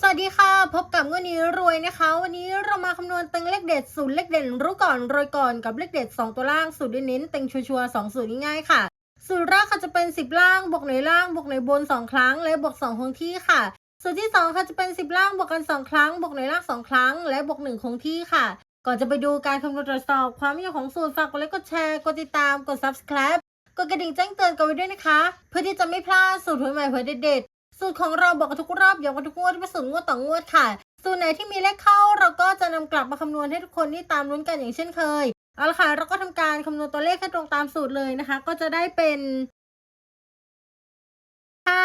สวัสดีค่ะ พบกับเงินนี้รวยนะคะ วันนี้เรามาคำนวณเต็งเลขเด็ดสูตรเลขเด่นรู้ก่อนรวยก่อนกับเลขเด็ด 2 ตัวล่างสูตรเน้นๆเต็งชัวร์ๆสองสูตรง่ายๆค่ะ สูตรแรกค่ะจะเป็น 10 ล่างบวกหน่วยล่างบวกหน่วยบน 2 ครั้ง และบวก2คงที่ค่ะ สูตรที่ 2 ค่ะจะเป็น 10 ล่างบวกกัน 2 ครั้งบวกหน่วยล่าง 2 ครั้ง และบวก1คงที่ค่ะ ก่อนจะไปดูการคำนวณตรวจสอบความยาวของสูตรฝากกดไลค์กดแชร์กดติดตามกด subscribe กดกระดิ่งแจ้งเตือนกันไว้ด้วยนะคะ เพื่อที่จะไม่พลาดสูตรใหม่ๆเผยเด็ด สูตรของเราบอกกันทุกรอบย้ำกันทุกงวดเป็นสูตรงวดต่องวดค่ะ สูตรไหนที่มีเลขเข้าเราก็จะนำกลับมาคำนวณให้ทุกคนที่ตามลุ้นกันอย่างเช่นเคยเอาละค่ะเราก็ทำการคำนวณตัวเลขให้ตรงตามสูตรเลยนะคะ ก็จะได้เป็นห้า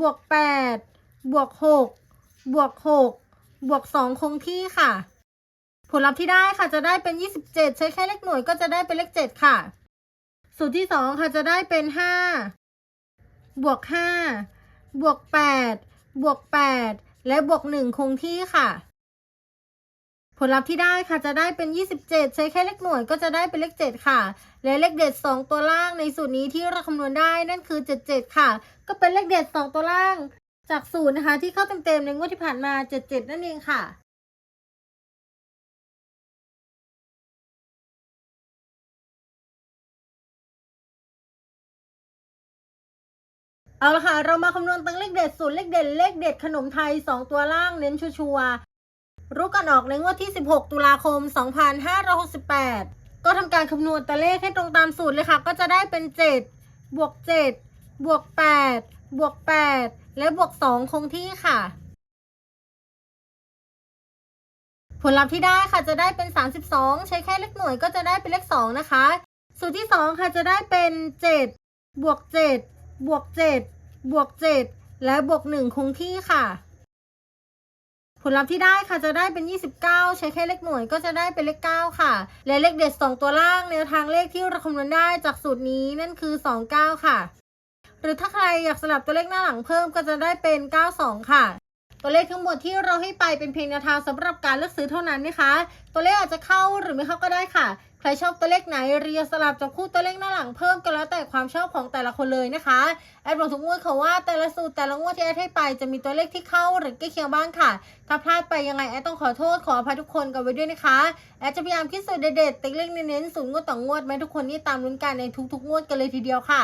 บวกแปดบวกหกบวกหกบวกสองคงที่ค่ะ ผลลัพธ์ที่ได้ค่ะจะได้เป็นยี่สิบเจ็ดใช้แค่เลขหน่วยก็จะได้เป็นเลขเจ็ดค่ะ สูตรที่สองค่ะจะได้เป็นห้าบวกห้า บวกแปดบวกแปดและบวกหนึ่งคงที่ค่ะ ผลลัพธ์ที่ได้ค่ะจะได้เป็น 27 ใช้แค่เลขหน่วยก็จะได้เป็นเลข 7 ค่ะ และเลขเด็ด 2 ตัวล่างในสูตรนี้ที่เราคำนวณได้นั่นคือ 77 ค่ะ ก็เป็นเลขเด็ด 2 ตัวล่าง จากสูตรนะคะที่เข้าเต็มๆในงวดที่ผ่านมา 77 นั่นเองค่ะ เอาละค่ะ เรามาคำนวณตังเลขเด็ดสูตรเลขเด่นเลขเด็ดขนมไทย 2 ตัวล่างเน้นชัวร์รู้กันออกในงวดที่ 16 ตุลาคม 2568 ก็ทำการคำนวณตัวเลขให้ตรงตามสูตรเลยค่ะ ก็จะได้เป็น 7 บวก 7 บวก 8 บวก 8 และบวก 2 คงที่ค่ะ ผลลัพธ์ที่ได้ค่ะจะได้เป็น 32 ใช้แค่เลขหน่วยก็จะได้เป็นเลข 2 นะคะ สูตรที่ 2 ค่ะจะได้เป็น 7 บวก 7 บวก7บวก7และบวก1คงที่ค่ะ ผลลัพธ์ที่ได้ค่ะจะได้เป็น 29 ใช้แค่เลขหน่วยก็จะได้เป็นเลข 9 ค่ะ และเลขเด็ด 2 ตัวล่างแนวทางเลขที่เราคำนวณได้จากสูตรนี้นั่นคือ 29 ค่ะ หรือถ้าใครอยากสลับตัวเลขหน้าหลังเพิ่มก็จะได้เป็น 92 ค่ะตัวเลขทั้งหมดที่เราให้ไปเป็นเพียงแนวทางสำหรับการเลือกซื้อเท่านั้นนะคะ ตัวเลขอาจจะเข้าหรือไม่เข้าก็ได้ค่ะ ใครชอบตัวเลขไหนเรียงสลับจับคู่ตัวเลขหน้าหลังเพิ่มกันแล้วแต่ความชอบของแต่ละคนเลยนะคะแอดบอกทุกงวดค่ะว่าแต่ละสูตรแต่ละงวดที่แอดให้ไปจะมีตัวเลขที่เข้าหรือใกล้เคียงบ้างค่ะ ถ้าพลาดไปยังไงแอดต้องขอโทษขออภัยทุกคนกันไว้ด้วยนะคะแอดจะพยายามคิดสูตรเด็ดๆติ๊กเลขเน้นๆสูตรงวดต่องวดไหมาให้ทุกคนที่ตามลุ้นกันในทุกๆงวดกันเลยทีเดียวค่ะ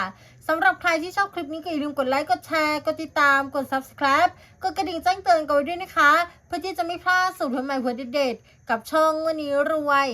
สำหรับใครที่ชอบคลิปนี้ก็อย่าลืมกดไลค์กดแชร์กดติดตามกด subscribe กดกระดิ่งแจ้งเตือนกันไว้ด้วยนะคะ เพื่อที่จะไม่พลาดสูตรใหม่ๆเพื่อเด็ดๆกับช่องวันนี้รวย